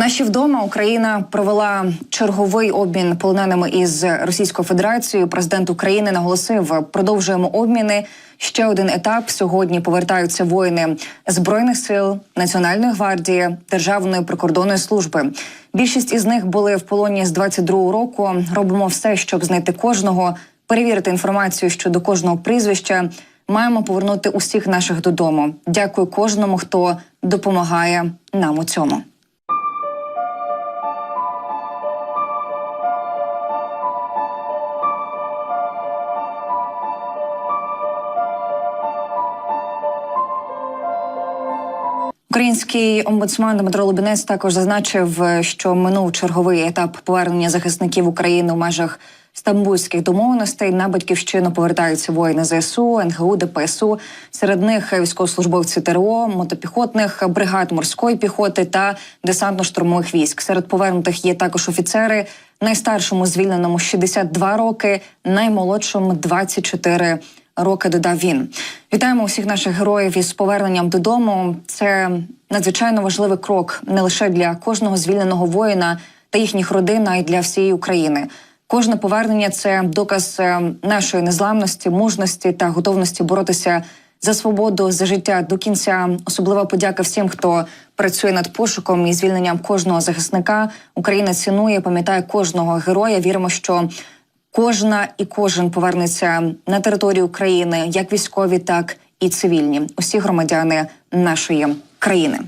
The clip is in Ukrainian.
Наші вдома Україна провела черговий обмін полоненими із Російською Федерацією. Президент України наголосив, продовжуємо обміни. Ще один етап. Сьогодні повертаються воїни збройних сил, національної гвардії, державної прикордонної служби. Більшість із них були в полоні з 22-го року. Робимо все, щоб знайти кожного, перевірити інформацію щодо кожного прізвища. Маємо повернути усіх наших додому. Дякую кожному, хто допомагає нам у цьому. Український омбудсман Дмитро Лубінець також зазначив, що минув черговий етап повернення захисників України у межах стамбульських домовленостей. На батьківщину повертаються воїни ЗСУ, НГУ, ДПСУ. Серед них військовослужбовці ТРО, мотопіхотних бригад морської піхоти та десантно-штурмових військ. Серед повернутих є також офіцери. Найстаршому звільненому 62 роки, наймолодшому 24 роки. Додав він. Вітаємо усіх наших героїв із поверненням додому. Це надзвичайно важливий крок не лише для кожного звільненого воїна та їхніх родин, а й для всієї України. Кожне повернення це доказ е, нашої незламності, мужності та готовності боротися за свободу, за життя до кінця. Особлива подяка всім, хто працює над пошуком і звільненням кожного захисника. Україна цінує, пам'ятає кожного героя. Віримо, що кожна і кожен повернеться на територію України, як військові, так і цивільні, усі громадяни нашої країни.